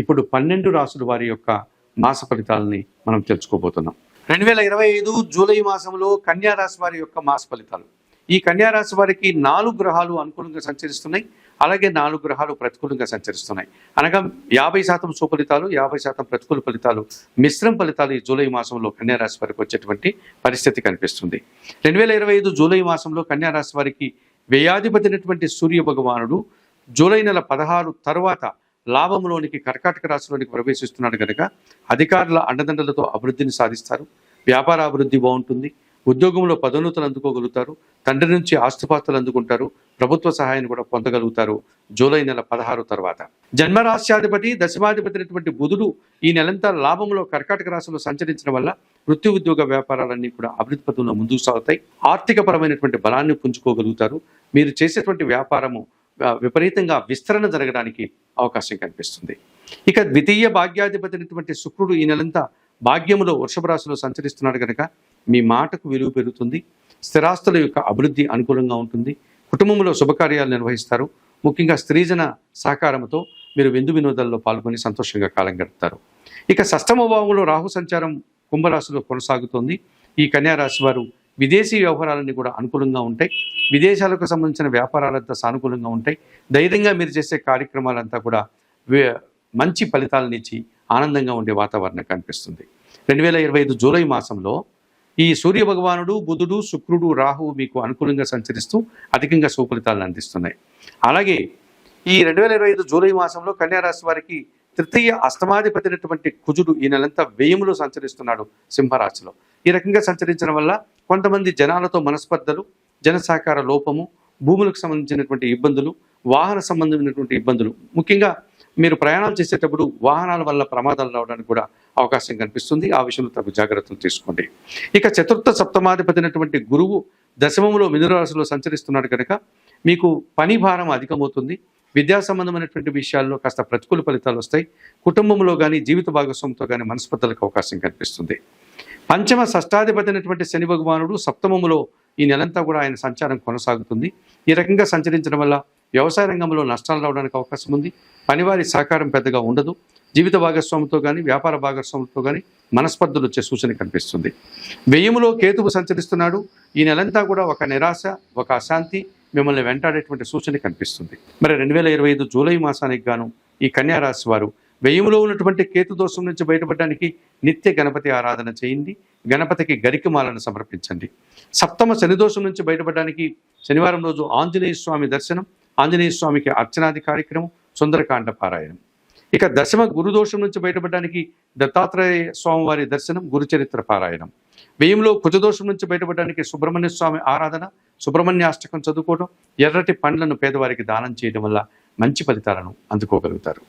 ఇప్పుడు పన్నెండు రాసుల వారి యొక్క మాస ఫలితాలని మనం తెలుసుకోబోతున్నాం. రెండు వేల ఇరవై ఐదు జూలై మాసంలో కన్యా రాశి వారి యొక్క మాస ఫలితాలు. ఈ కన్యా రాశి వారికి నాలుగు గ్రహాలు అనుకూలంగా సంచరిస్తున్నాయి. అలాగే నాలుగు గ్రహాలు ప్రతికూలంగా సంచరిస్తున్నాయి. అనగా యాభై శాతం సుఫలితాలు యాభై శాతం ప్రతికూల ఫలితాలు మిశ్రమ ఫలితాలు ఈ జూలై మాసంలో కన్యా రాశి వారికి వచ్చేటువంటి పరిస్థితి కనిపిస్తుంది. రెండు వేల ఇరవై ఐదు జూలై మాసంలో కన్యా రాశి వారికి వ్యయాధిపతినటువంటి సూర్య భగవానుడు జూలై నెల పదహారు తర్వాత లాభంలోనికి కర్కాటక రాశిలోనికి ప్రవేశిస్తున్నాడు కనుక అధికారుల అండదండలతో అభివృద్ధిని సాధిస్తారు. వ్యాపార అభివృద్ధి బాగుంటుంది. ఉద్యోగంలో పదోన్నతులు అందుకోగలుగుతారు. తండ్రి నుంచి ఆస్తుపాస్తులు అందుకుంటారు. ప్రభుత్వ సహాయాన్ని కూడా పొందగలుగుతారు. జూలై నెల పదహారు తర్వాత. జన్మరాశ్యాధిపతి దశమాధిపతి అయినటువంటి బుధుడు ఈ నెలంతా లాభంలో కర్కాటక రాశిలో సంచరించడం వల్ల వృత్తి ఉద్యోగ వ్యాపారాలన్నీ కూడా అభివృద్ధి పథంలో ముందుకు సాగుతాయి. ఆర్థిక పరమైనటువంటి బలాన్ని పుంజుకోగలుగుతారు. మీరు చేసేటువంటి వ్యాపారము విపరీతంగా విస్తరణ జరగడానికి అవకాశం కనిపిస్తుంది. ఇక ద్వితీయ భాగ్యాధిపతి అయినటువంటి శుక్రుడు ఈ నెలంతా భాగ్యములో వృషభ రాశిలో సంచరిస్తున్నాడు కనుక మీ మాటకు విలువ పెరుగుతుంది. స్థిరాస్తుల యొక్క అభివృద్ధి అనుకూలంగా ఉంటుంది. కుటుంబంలో శుభకార్యాలు నిర్వహిస్తారు. ముఖ్యంగా స్త్రీజన సహకారంతో మీరు విందు వినోదాల్లో పాల్గొని సంతోషంగా కాలం గడుపుతారు. ఇక సష్టమ భావంలో రాహు సంచారం కుంభరాశిలో కొనసాగుతోంది. ఈ కన్యా రాశి వారు విదేశీ వ్యవహారాలన్నీ కూడా అనుకూలంగా ఉంటాయి. విదేశాలకు సంబంధించిన వ్యాపారాలంతా సానుకూలంగా ఉంటాయి. ధైర్యంగా మీరు చేసే కార్యక్రమాలంతా కూడా మంచి మంచి ఫలితాలనిచ్చి ఆనందంగా ఉండే వాతావరణం కనిపిస్తుంది. రెండు వేల ఇరవై ఐదు జూలై మాసంలో ఈ సూర్య భగవానుడు బుధుడు శుక్రుడు రాహువు మీకు అనుకూలంగా సంచరిస్తూ అధికంగా సుఫలితాలను అందిస్తున్నాయి. అలాగే ఈ రెండు వేల ఇరవై ఐదు జూలై మాసంలో కన్యారాశి వారికి తృతీయ అష్టమాధిపతినటువంటి కుజుడు ఈ నెలంతా వ్యయములో సంచరిస్తున్నాడు సింహరాశిలో. ఈ రకంగా సంచరించడం వల్ల కొంతమంది జనాలతో మనస్పర్ధలు జనసహకార లోపము భూములకు సంబంధించినటువంటి ఇబ్బందులు వాహన సంబంధమైనటువంటి ఇబ్బందులు. ముఖ్యంగా మీరు ప్రయాణాలు చేసేటప్పుడు వాహనాల వల్ల ప్రమాదాలు రావడానికి కూడా అవకాశం కనిపిస్తుంది. ఆ విషయంలో తగు జాగ్రత్తలు తీసుకోండి. ఇక చతుర్థ సప్తమాధిపతినటువంటి గురువు దశమంలో మిథునరాశిలో సంచరిస్తున్నాడు కనుక మీకు పని భారం అధికమవుతుంది. విద్యా సంబంధమైనటువంటి విషయాల్లో కాస్త ప్రతికూల ఫలితాలు వస్తాయి. కుటుంబంలో కానీ జీవిత భాగస్వామితో కానీ మనస్పర్ధలకు అవకాశం కనిపిస్తుంది. పంచమ షష్టాధిపతి అయినటువంటి శని భగవానుడు సప్తమములో ఈ నెలంతా కూడా ఆయన సంచారం కొనసాగుతుంది. ఈ రకంగా సంచరించడం వల్ల వ్యవసాయ రంగంలో నష్టాలు రావడానికి అవకాశం ఉంది. పనివారి సహకారం పెద్దగా ఉండదు. జీవిత భాగస్వామితో కానీ వ్యాపార భాగస్వామితో కానీ మనస్పర్ధలు వచ్చే సూచన కనిపిస్తుంది. వ్యయములో కేతువు సంచరిస్తున్నాడు. ఈ నెలంతా కూడా ఒక నిరాశ ఒక అశాంతి మిమ్మల్ని వెంటాడేటువంటి సూచన కనిపిస్తుంది. మరి రెండు వేల ఇరవై ఐదు జూలై మాసానికి గాను ఈ కన్యారాశి వారు వ్యయంలో ఉన్నటువంటి కేతు దోషం నుంచి బయటపడడానికి నిత్య గణపతి ఆరాధన చేయండి. గణపతికి గరికమాలను సమర్పించండి. సప్తమ శని దోషం నుంచి బయటపడడానికి శనివారం రోజు ఆంజనేయ స్వామి దర్శనం ఆంజనేయ స్వామికి అర్చనాది కార్యక్రమం సుందరకాండ పారాయణం. ఇక దశమ గురుదోషం నుంచి బయటపడడానికి దత్తాత్రేయ స్వామివారి దర్శనం గురుచరిత్ర పారాయణం. వ్యయంలో కుజదోషం నుంచి బయటపడడానికి సుబ్రహ్మణ్య స్వామి ఆరాధన సుబ్రహ్మణ్య అష్టకం చదువుకోవడం ఎర్రటి పండ్లను పేదవారికి దానం చేయడం వల్ల మంచి ఫలితాలను అందుకోగలుగుతారు.